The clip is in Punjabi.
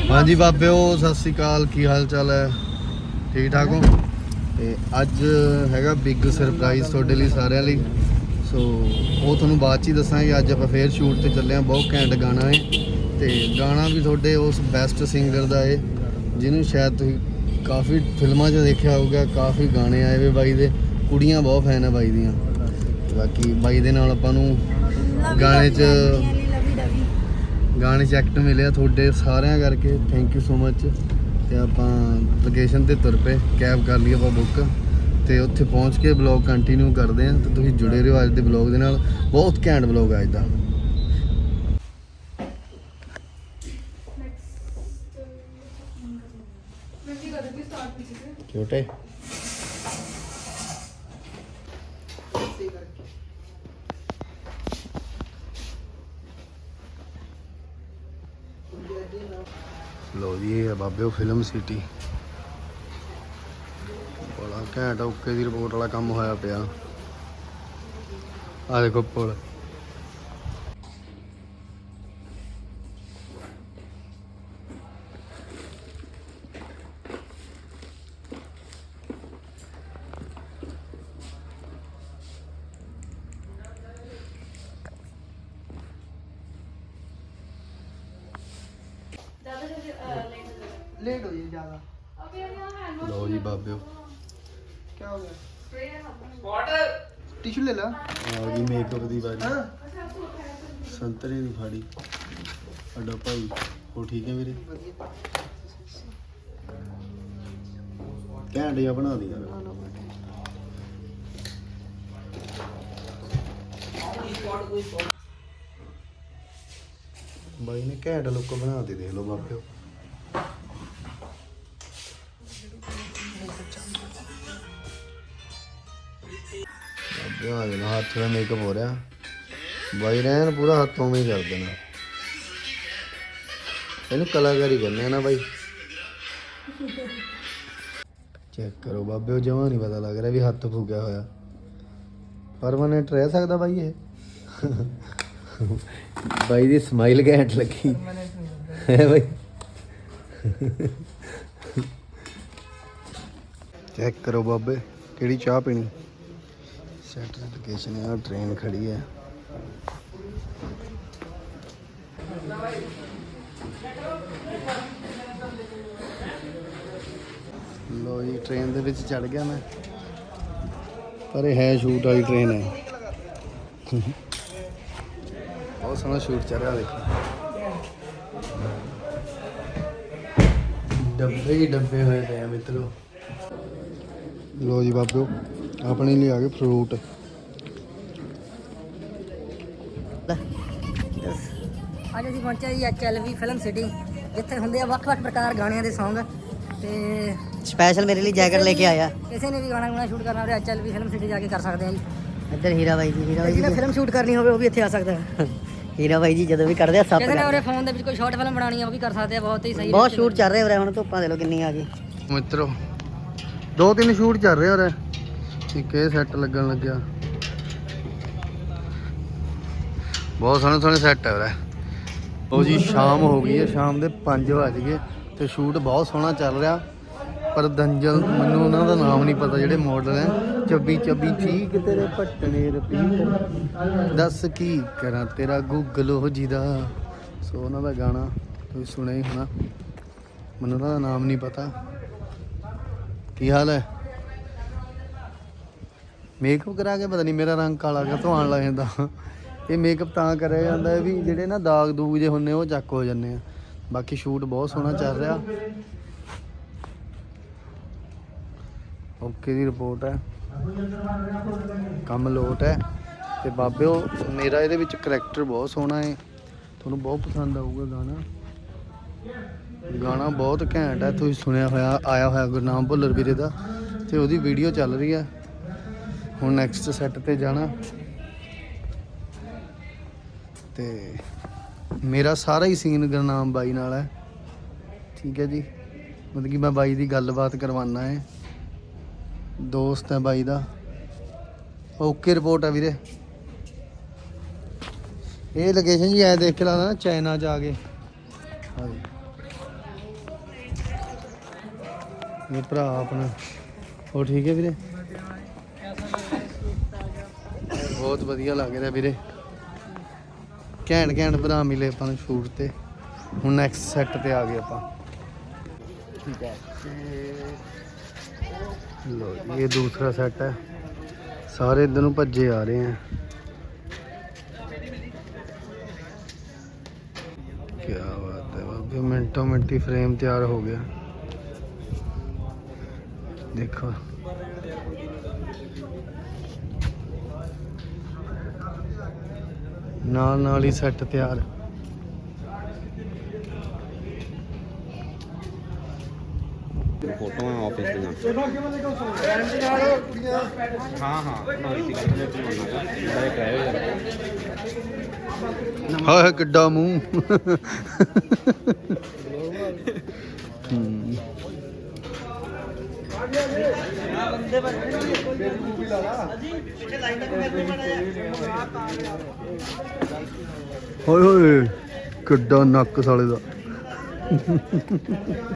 ਹਾਂਜੀ ਬਾਬਿਓ ਸਤਿ ਸ੍ਰੀ ਅਕਾਲ ਕੀ ਹਾਲ ਚਾਲ ਹੈ? ਠੀਕ ਠਾਕ ਹੋ? ਤੇ ਅੱਜ ਹੈਗਾ ਬਿਗ ਸਰਪ੍ਰਾਈਜ਼ ਤੁਹਾਡੇ ਲਈ ਸਾਰਿਆਂ ਲਈ। ਸੋ ਉਹ ਤੁਹਾਨੂੰ ਬਾਅਦ ਚ ਹੀ ਦੱਸਾਂਗੇ ਅੱਜ ਆਪਾਂ ਫੇਰ ਸ਼ੂਟ ਤੇ ਚੱਲੇ ਹਾਂ ਬਹੁਤ ਘੈਂਟ ਗਾਣਾ ਹੈ। ਤੇ ਗਾਣਾ ਵੀ ਤੁਹਾਡੇ ਉਸ ਬੈਸਟ ਸਿੰਗਰ ਦਾ ਹੈ ਜਿਹਨੂੰ ਸ਼ਾਇਦ ਤੁਸੀਂ ਕਾਫੀ ਫਿਲਮਾਂ 'ਚ ਦੇਖਿਆ ਹੋਊਗਾ ਕਾਫੀ ਗਾਣੇ ਆਏ ਵੇ ਬਾਈ ਦੇ। ਕੁੜੀਆਂ ਬਹੁਤ ਫੈਨ ਹੈ ਬਾਈ ਦੀਆਂ। ਬਾਕੀ ਬਾਈ ਦੇ ਨਾਲ ਆਪਾਂ ਨੂੰ ਗਾਣੇ 'ਚ ਗਾਣੇ 'ਚ ਐਕਟ ਮਿਲਿਆ ਤੁਹਾਡੇ ਸਾਰਿਆਂ ਕਰਕੇ। ਥੈਂਕ ਯੂ ਸੋ ਮੱਚ ਤੇ ਆਪਾਂ ਲੋਕੇਸ਼ਨ ਤੇ ਤੁਰ ਪਏ ਕੈਬ ਕਰ ਲਈ ਆਪਾਂ ਬੁੱਕ ਤੇ ਉੱਥੇ ਪਹੁੰਚ ਕੇ ਬਲੌਗ ਕੰਟੀਨਿਊ ਕਰਦੇ ਆਂ। ਤੇ ਤੁਸੀਂ ਜੁੜੇ ਰਹੋ ਅੱਜ ਦੇ ਬਲੌਗ ਦੇ ਨਾਲ। ਬਹੁਤ ਘੈਂਟ ਬਲੌਗ ਹੈ ਅੱਜ ਦਾ। ਛੋਟੇ। ਲੋ ਜੀ, ਇਹ ਹੈ ਬਾਬਿਓ ਫਿਲਮ ਸਿਟੀ ਬੜਾ ਘੈਂਟ ਓਕੇ ਦੀ ਰਿਪੋਰਟ ਵਾਲਾ ਕੰਮ ਹੋਇਆ ਪਿਆ। ਆ ਦੇਖੋ ਪੁਲ। ਲੇਟ ਜੀ ਬਾਬਿਓ। ਕੀ ਹੋ ਗਿਆ? ਟਿਸ਼ੂ ਲੈ ਲਾ। ਆ ਗਈ ਮੇਕਅਪ ਦੀ ਵਾਰੀ। ਹਾਂ। ਸੰਤਰੇ ਦੀ ਫਾੜੀ। ਅੱਡਾ ਭਾਈ। ਹੋ ਠੀਕ ਹੈ ਵੀਰੇ? ਵਧੀਆ। ਘੈਂਟ ਜਿਹਾ ਬਣਾ ਦੀ ਯਾਰ। ਬਾਈ ਨੇ ਘੈਂਟ ਲੋਕ ਬਣਾ ਦੇ ਦੇਖ ਲੋ ਬਾਬਿਓ। ਹੱਥ ਦਾ ਮੇਕਅਪ ਹੋ ਰਿਹਾ। ਬਾਈ ਰਹਿਣ ਪੂਰਾ ਹੱਥੋਂ ਉਵੇਂ ਹੀ ਕਰ ਦੇਣਾ। ਇਹਨੂੰ ਕਲਾਕਾਰੀ ਕਹਿੰਦੇ ਆ ਨਾ ਬਾਈ। ਚੈੱਕ ਕਰੋ ਬਾਬੇ, ਉਹ ਜਮਾਂ ਨਹੀਂ ਪਤਾ ਲੱਗ ਰਿਹਾ ਵੀ ਹੱਥ ਫੂਕਿਆ ਹੋਇਆ। ਪਰਮਾਨੈਂਟ ਰਹਿ ਸਕਦਾ ਬਾਈ ਇਹ। ਬਾਈ ਦੀ ਸਮਾਈਲ ਘੈਂਟ ਲੱਗੀ। ਹੈ ਬਾਈ। ਚੈੱਕ ਕਰੋ ਬਾਬੇ, ਕਿਹੜੀ ਚਾਹ ਪੀਣੀ? ਸੈਂਟਰ ਲੋਕੇਸ਼ਨ ਹੈ ਟ੍ਰੇਨ ਖੜੀ ਹੈ ਲੋ ਜੀ ਟ੍ਰੇਨ ਦੇ ਵਿੱਚ ਚੜ ਗਿਆ ਮੈਂ। ਪਰ ਇਹ ਹੈ ਸ਼ੂਟ ਵਾਲੀ ਟ੍ਰੇਨ ਹੈ। ਬਹੁਤ ਸੋਹਣਾ ਸ਼ੂਟ ਚੱਲ ਰਿਹਾ, ਦੇਖੋ। ਡੱਬੇ ਹੀ ਡੱਬੇ ਹੋਏ ਪਏ ਆ ਮਿੱਤਰੋ। ਲੋ ਜੀ ਬਾਬਿਓ ਆਪਣੇ ਲਈ ਆ ਗਏ ਫਰੂਟ ਅੱਜ ਅਸੀਂ ਪਹੁੰਚੇ ਜੀ ਐਚਐਲਵੀ ਫਿਲਮ ਸਿਟੀ ਜਿੱਥੇ ਹੁੰਦੇ ਆ ਵੱਖ-ਵੱਖ ਪ੍ਰਕਾਰ ਗਾਣਿਆਂ ਦੇ Song ਤੇ ਸਪੈਸ਼ਲ ਮੇਰੇ ਲਈ ਜੈਕਟ ਲੈ ਕੇ ਆਇਆ। ਕਿਸੇ ਨੇ ਵੀ ਗਾਣਾ ਗੁਣਾ ਸ਼ੂਟ ਕਰਨਾ ਹੋਵੇ ਐਚਐਲਵੀ ਫਿਲਮ ਸਿਟੀ ਜਾ ਕੇ ਕਰ ਸਕਦੇ ਆ ਜੀ। ਇੱਧਰ ਹੀਰਾ ਬਾਈ ਜੀ ਹੀਰਾ ਬਾਈ ਜਿਹਨੇ ਜੀ ਫਿਲਮ ਸ਼ੂਟ ਕਰਨੀ ਹੋਵੇ ਉਹ ਵੀ ਇੱਥੇ ਆ ਸਕਦਾ ਹੈ। ਹੀਰਾ ਬਾਈ ਜੀ ਜਦੋਂ ਵੀ ਕੱਢਦੇ ਆ ਸੱਪ ਕਿਸੇ ਨੇ ਉਹਦੇ ਫੋਨ ਦੇ ਵਿੱਚ ਕੋਈ ਸ਼ਾਰਟ ਫਿਲਮ ਬਣਾਉਣੀ ਆ ਉਹ ਵੀ ਕਰ ਸਕਦੇ ਆ ਬਹੁਤ ਹੀ ਆ। ਸਹੀ ਬਹੁਤ ਸ਼ੂਟ ਚੱਲ ਰਹੇ ਹੋ ਹੁਣ ਧੁੱਪਾਂ ਦੇ ਲੋ ਕਿੰਨੀ ਆ ਗਈ। ਮਿੱਤਰੋ ਦੋ ਤਿੰਨ ਸ਼ੂਟ ਚੱਲ ਰਹੇ ਹੋਰ ਇੱਕ ਇਹ ਸੈੱਟ ਲੱਗਣ ਲੱਗਿਆ। ਬਹੁਤ ਸੋਹਣੇ ਸੋਹਣੇ ਸੈੱਟ ਹੈ ਵੀਰੇ। ਉਹ ਜੀ, ਸ਼ਾਮ ਹੋ ਗਈ ਹੈ, ਸ਼ਾਮ ਦੇ 5 ਵਜ ਗਏ ਤੇ ਸ਼ੂਟ ਬਹੁਤ ਸੋਹਣਾ ਚੱਲ ਰਿਹਾ। ਪਰ ਦੰਜਲ, ਮੈਨੂੰ ਉਹਨਾਂ ਦਾ ਨਾਮ ਨਹੀਂ ਪਤਾ ਜਿਹੜੇ ਮਾਡਲ ਹੈ। ਚੱਬੀ ਚੱਬੀ ਠੀਕ ਤੇਰੇ ਪੱਟਣੇ ਰਪੀਟ ਦੱਸ ਕੀ ਕਰਾਂ ਤੇਰਾ ਗੂਗਲ ਉਹ ਜੀ ਦਾ। ਸੋ ਉਹਨਾਂ ਦਾ ਗਾਣਾ ਤੁਸੀਂ ਸੁਣਿਆ ਹੀ ਹੋਣਾ। ਮੈਨੂੰ ਉਹਨਾਂ ਦਾ ਨਾਮ ਨਹੀਂ ਪਤਾ। ਕੀ ਹਾਲ ਹੈ? ਮੇਕਅਪ ਕਰਾ ਕੇ ਪਤਾ ਨਹੀਂ ਮੇਰਾ ਰੰਗ ਕਾਲਾ ਕਿਉਂ ਆਉਣ ਲੱਗ ਜਾਂਦਾ। ਇਹ ਮੇਕਅਪ ਤਾਂ ਕਰਿਆ ਜਾਂਦਾ ਹੈ ਵੀ ਜਿਹੜੇ ਨਾ ਦਾਗ ਦੂਗ ਜੇ ਹੁੰਨੇ ਉਹ ਚੱਕ ਹੋ ਜਾਂਦੇ ਆ। ਬਾਕੀ ਸ਼ੂਟ ਬਹੁਤ ਸੋਹਣਾ ਚੱਲ ਰਿਹਾ। ਓਕੇ ਦੀ ਰਿਪੋਰਟ ਹੈ। ਕੰਮ ਲੋਟ ਹੈ। ਤੇ ਬਾਬਿਓ ਮੇਰਾ ਇਹਦੇ ਵਿੱਚ ਕਰੈਕਟਰ ਬਹੁਤ ਸੋਹਣਾ ਹੈ ਤੁਹਾਨੂੰ ਬਹੁਤ ਪਸੰਦ ਆਊਗਾ ਗਾਣਾ। ਗਾਣਾ ਬਹੁਤ ਘੈਂਟ ਹੈ। ਤੁਸੀਂ ਸੁਣਿਆ ਹੋਇਆ, ਆਇਆ ਹੋਇਆ ਗੁਰਨਾਮ ਭੁੱਲਰ ਵੀਰੇ ਦਾ। ਤੇ ਉਹਦੀ ਵੀਡੀਓ ਚੱਲ ਰਹੀ ਹੈ। ਹੁਣ ਨੈਕਸਟ ਸੈੱਟ ਤੇ ਜਾਣਾ। ਤੇ ਮੇਰਾ ਸਾਰਾ ਹੀ ਸੀਨ ਗੁਰਨਾਮ ਬਾਈ ਨਾਲ ਹੈ। ਠੀਕ ਹੈ ਜੀ। ਮਤਲਬ ਕਿ ਮੈਂ ਬਾਈ ਦੀ ਗੱਲਬਾਤ ਕਰਵਾਉਣਾ ਹੈ। ਦੋਸਤ ਹੈ ਬਾਈ ਦਾ। ਓਕੇ ਰਿਪੋਰਟ ਹੈ ਵੀਰੇ। ਇਹ ਲੋਕੇਸ਼ਨ ਜੀ ਐ ਦੇਖ ਕੇ ਲੱਗਦਾ ਨਾ ਚਾਈਨਾ ਚ ਆ ਗਏ ਹਾਂਜੀ। ਇਹ ਭਰਾ ਆਪਣਾ। ਉਹ ਠੀਕ ਹੈ ਵੀਰੇ? ਬਹੁਤ ਵਧੀਆ ਲੱਗ ਰਿਹਾ ਵੀਰੇ। ਘੈਂਟ ਘੈਂਟ ਭਰਾ ਮਿਲੇ ਆਪਾਂ ਨੂੰ ਸ਼ੂਟ ਤੇ। ਹੁਣ ਨੈਕਸਟ ਸੈੱਟ ਤੇ ਆ ਗਏ ਆਪਾਂ। ਠੀਕ ਹੈ ਲੋ ਇਹ ਦੂਸਰਾ ਸੈੱਟ ਹੈ। ਸਾਰੇ ਇਧਰ ਨੂੰ ਭੱਜੇ ਆ ਰਹੇ ਆ। ਕੀ ਬਾਤ ਹੈ ਬਾਬੇ ਮਿੰਟੋ ਮਿੰਟੀ ਫਰੇਮ ਤਿਆਰ ਹੋ ਗਿਆ। ਦੇਖੋ। ਨਾਲ ਨਾਲ ਹੀ ਸੈੱਟ ਤਿਆਰ। ਫੋਟੋਆਂ ਆਫਿਸ ਦੀਆਂ। ਹਾਂ ਹਾਂ। ਹਾਏ ਕਿੱਡਾ ਮੂੰਹ। ਹੂੰ। ਹੋਏ ਹੋਏ ਕਿੱਡਾ ਨੱਕ ਸਾਲੇ ਦਾ।